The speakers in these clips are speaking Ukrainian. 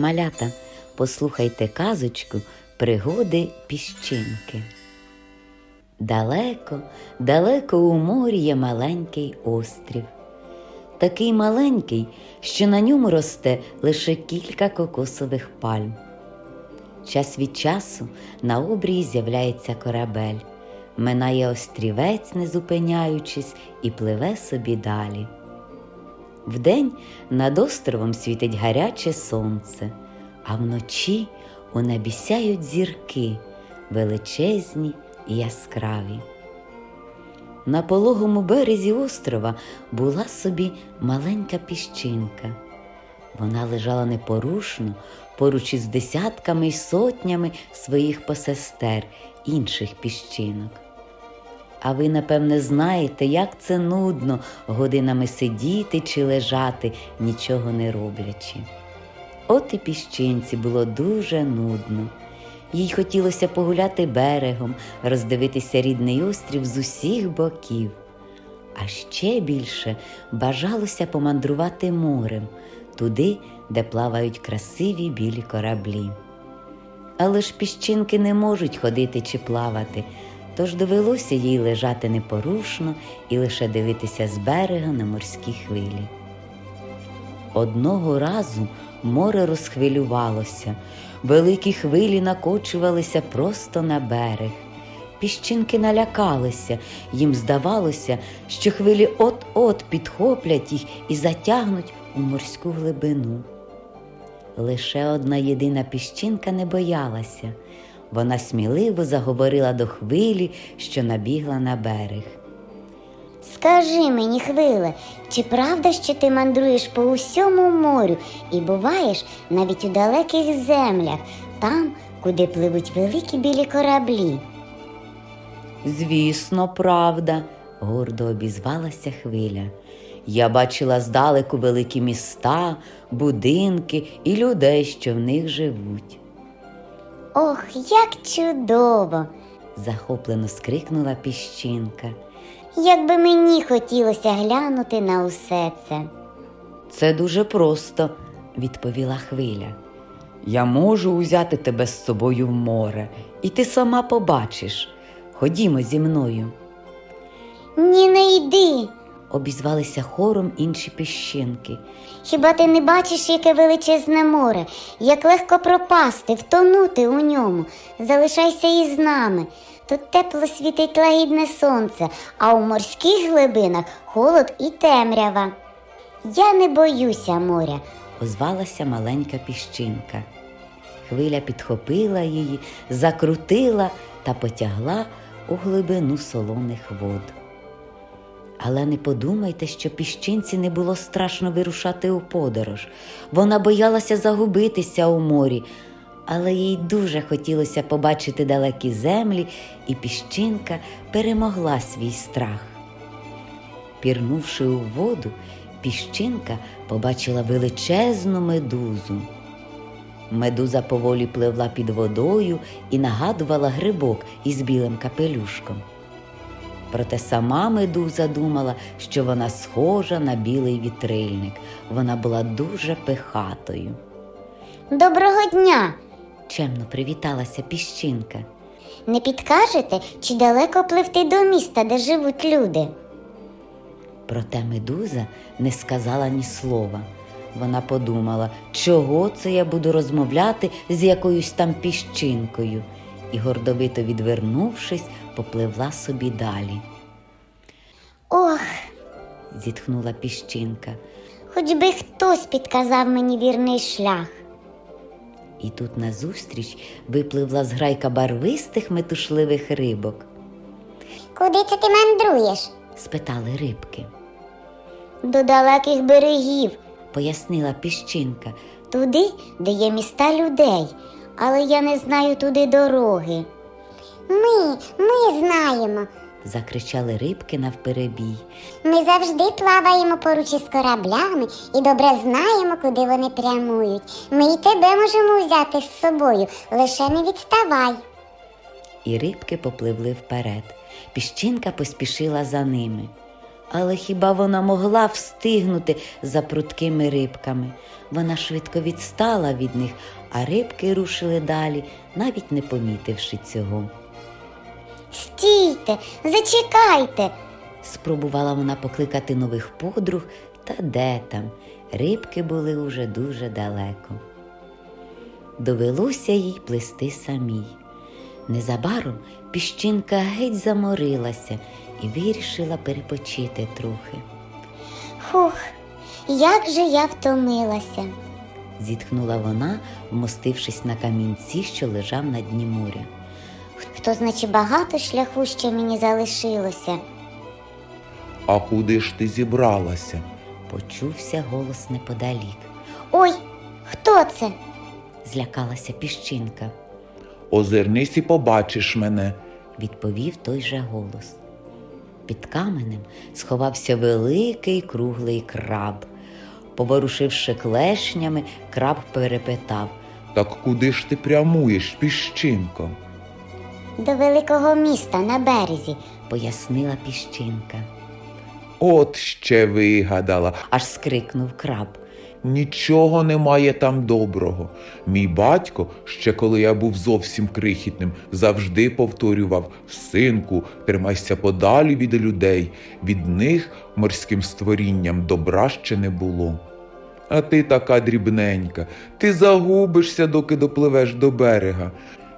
Малята, послухайте казочку Пригоди піщинки. Далеко, далеко у морі є маленький острів. Такий маленький, що на ньому росте лише кілька кокосових пальм. Час від часу на обрії з'являється корабель, минає острівець, не зупиняючись, і пливе собі далі. Вдень над островом світить гаряче сонце, а вночі у небі зірки, величезні і яскраві. На пологому березі острова була собі маленька піщинка. Вона лежала непорушно поруч із десятками й сотнями своїх посестер, інших піщинок. А ви, напевне, знаєте, як це нудно годинами сидіти чи лежати, нічого не роблячи. От і піщинці було дуже нудно. Їй хотілося погуляти берегом, роздивитися рідний острів з усіх боків. А ще більше бажалося помандрувати морем, туди, де плавають красиві білі кораблі. Але ж піщинки не можуть ходити чи плавати, тож довелося їй лежати непорушно і лише дивитися з берега на морські хвилі. Одного разу море розхвилювалося, великі хвилі накочувалися просто на берег. Піщинки налякалися, їм здавалося, що хвилі от-от підхоплять їх і затягнуть у морську глибину. Лише одна єдина піщинка не боялася. Вона сміливо заговорила до хвилі, що набігла на берег. Скажи мені, хвиле, чи правда, що ти мандруєш по усьому морю і буваєш навіть у далеких землях, там, куди пливуть великі білі кораблі? Звісно, правда, гордо обізвалася хвиля. Я бачила здалеку великі міста, будинки і людей, що в них живуть. Ох, як чудово! захоплено скрикнула піщинка. Як би мені хотілося глянути на усе це. Це дуже просто, відповіла хвиля. Я можу узяти тебе з собою в море, і ти сама побачиш. Ходімо зі мною. Ні, не йди. Обізвалися хором інші піщинки. Хіба ти не бачиш, яке величезне море, як легко пропасти, втонути у ньому. Залишайся із нами. Тут тепло світить лагідне сонце, а у морських глибинах холод і темрява. Я не боюся моря. озвалася маленька піщинка. Хвиля підхопила її, закрутила та потягла у глибину солоних вод. Але не подумайте, що піщинці не було страшно вирушати у подорож. Вона боялася загубитися у морі, але їй дуже хотілося побачити далекі землі, і піщинка перемогла свій страх. Пірнувши у воду, піщинка побачила величезну медузу. Медуза поволі пливла під водою і нагадувала грибок із білим капелюшком. Проте сама медуза думала, що вона схожа на білий вітрильник. Вона була дуже пихатою. Доброго дня! Чемно привіталася піщинка. Не підкажете, чи далеко пливти до міста, де живуть люди? Проте медуза не сказала ні слова. Вона подумала, чого це я буду розмовляти з якоюсь там піщинкою, і, гордовито відвернувшись, попливла собі далі. Ох, Зітхнула піщинка. хоч би хтось підказав мені вірний шлях. І тут назустріч випливла зграйка барвистих метушливих рибок. Куди це ти мандруєш? Спитали рибки, До далеких берегів, пояснила піщинка. туди, де є міста людей, але я не знаю туди дороги. Ми, ми знаємо. Закричали рибки навперебій. Ми завжди плаваємо поруч із кораблями і добре знаємо, куди вони прямують. Ми й тебе можемо взяти з собою, лише не відставай. І рибки попливли вперед. Піщинка поспішила за ними. Але хіба вона могла встигнути за прудкими рибками? Вона швидко відстала від них, а рибки рушили далі, навіть не помітивши цього. Стійте, зачекайте. Спробувала вона покликати нових подруг, та де там, рибки були уже дуже далеко. Довелося їй плисти самій. Незабаром піщинка геть заморилася і вирішила перепочити трохи. Хух, як же я втомилася. Зітхнула вона, вмостившись на камінці, що лежав на дні моря. Хто значить багато шляху ще мені залишилося. А куди ж ти зібралася? Почувся голос неподалік. Ой, хто це? Злякалася піщинка, Озирнись і побачиш мене. відповів той же голос. Під каменем сховався великий круглий краб. Поворушивши клешнями, краб перепитав. Так куди ж ти прямуєш, піщинко? До великого міста на березі. пояснила піщинка. От ще вигадала. Аж скрикнув краб. Нічого немає там доброго. Мій батько, ще коли я був зовсім крихітним, завжди повторював Синку, тримайся подалі від людей. Від них морським створінням добра ще не було. А ти така дрібненька, ти загубишся, доки допливеш до берега.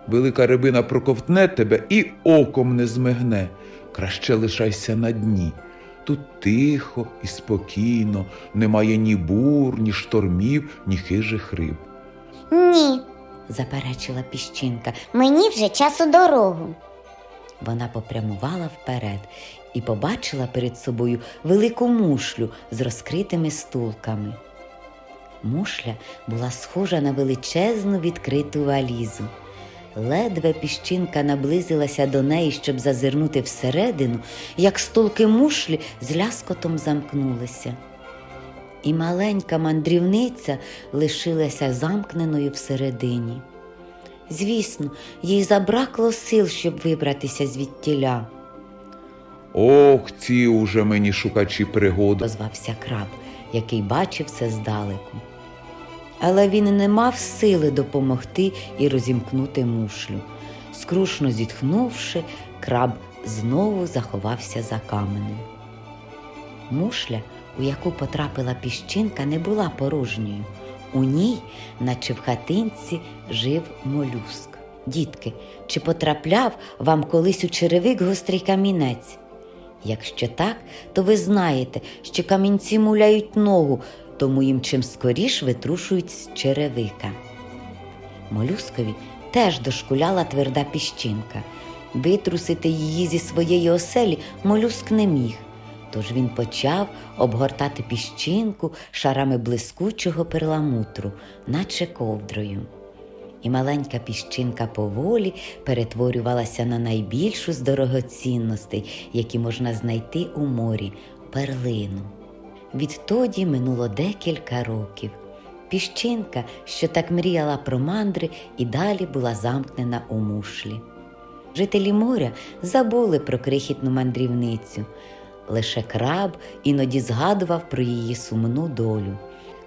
Велика рибина проковтне тебе і оком не змигне. Краще лишайся на дні. Тут тихо і спокійно, немає ні бур, ні штормів, ні хижих риб. Ні, заперечила піщинка. мені вже час у дорогу. Вона попрямувала вперед і побачила перед собою велику мушлю з розкритими стулками. Мушля була схожа на величезну відкриту валізу. Ледве піщинка наблизилася до неї, щоб зазирнути всередину, як стулки мушлі з ляскотом замкнулися. І маленька мандрівниця лишилася замкненою всередині. Звісно, їй забракло сил, щоб вибратися звідтіля, Ох, ці уже мені шукачі пригод. озвався краб, який бачив це здалеку. Але він не мав сили допомогти і розімкнути мушлю. Скрушно зітхнувши, краб знову заховався за каменем. Мушля, у яку потрапила піщинка, не була порожньою. У ній, наче в хатинці, жив молюск. Дітки, чи потрапляв вам колись у черевик гострий камінець? Якщо так, то ви знаєте, що камінці муляють ногу, тому їм чим скоріш витрушують з черевика. Молюскові теж дошкуляла тверда піщинка. Витрусити її зі своєї оселі молюск не міг. Тож він почав обгортати піщинку шарами блискучого перламутру, наче ковдрою. І маленька піщинка поволі перетворювалася на найбільшу з дорогоцінностей, які можна знайти у морі перлину. Відтоді минуло декілька років. Піщинка, що так мріяла про мандри, і далі була замкнена у мушлі. Жителі моря забули про крихітну мандрівницю. Лише краб іноді згадував про її сумну долю.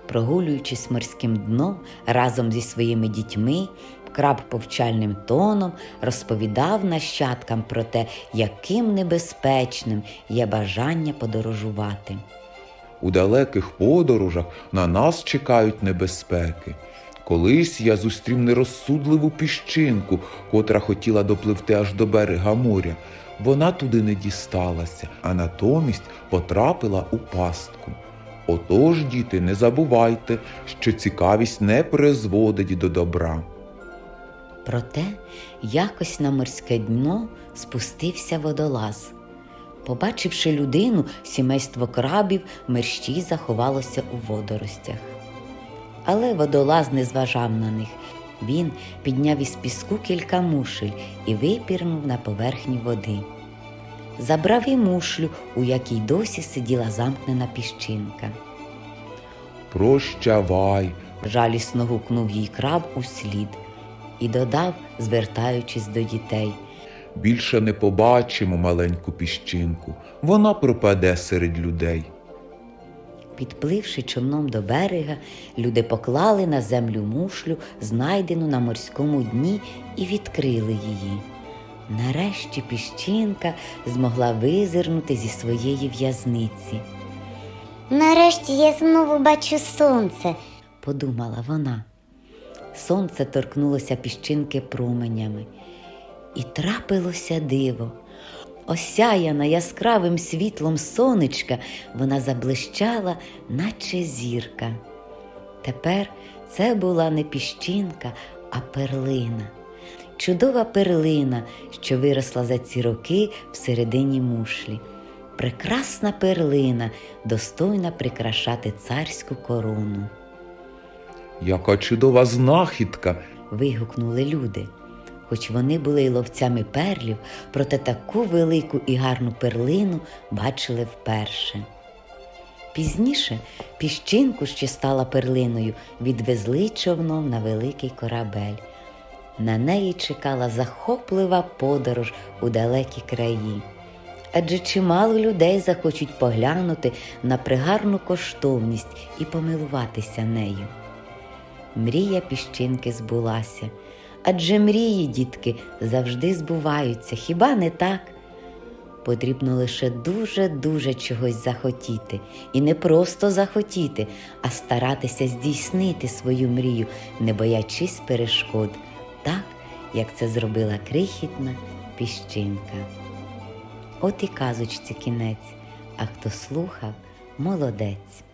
Прогулюючись морським дном разом зі своїми дітьми, краб повчальним тоном розповідав нащадкам про те, яким небезпечним є бажання подорожувати. У далеких подорожах на нас чекають небезпеки. Колись я зустрів нерозсудливу піщинку, котра хотіла допливти аж до берега моря. Вона туди не дісталася, а натомість потрапила у пастку. Отож, діти, не забувайте, що цікавість не призводить до добра. Проте якось на морське дно спустився водолаз. Побачивши людину, сімейство крабів мерщій заховалося у водоростях. Але водолаз не зважав на них. Він підняв із піску кілька мушель і випірнув на поверхні води. Забрав і мушлю, у якій досі сиділа замкнена піщинка. Прощавай, Жалісно гукнув їй краб услід і додав, звертаючись до дітей. Більше не побачимо маленьку піщинку. Вона пропаде серед людей. Підпливши човном до берега, люди поклали на землю мушлю, знайдену на морському дні, і відкрили її. Нарешті піщинка змогла визирнути зі своєї в'язниці, Нарешті я знову бачу сонце. подумала вона. Сонце торкнулося піщинки променями, і трапилося диво. Осяяна яскравим світлом сонечка, вона заблищала, наче зірка. Тепер це була не піщинка, а перлина. Чудова перлина, що виросла за ці роки всередині мушлі. Прекрасна перлина, достойна прикрашати царську корону. Яка чудова знахідка! вигукнули люди. Хоч вони були й ловцями перлів, проте таку велику і гарну перлину бачили вперше. Пізніше піщинку, що стала перлиною, відвезли човном на великий корабель. На неї чекала захоплива подорож у далекі краї. Адже чимало людей захочуть поглянути на пригарну коштовність і помилуватися нею. Мрія піщинки збулася. Адже мрії, дітки, завжди збуваються, хіба не так? Потрібно лише дуже-дуже чогось захотіти, і не просто захотіти, а старатися здійснити свою мрію, не боячись перешкод, так, як це зробила крихітна піщинка. От і казочці кінець, а хто слухав, молодець.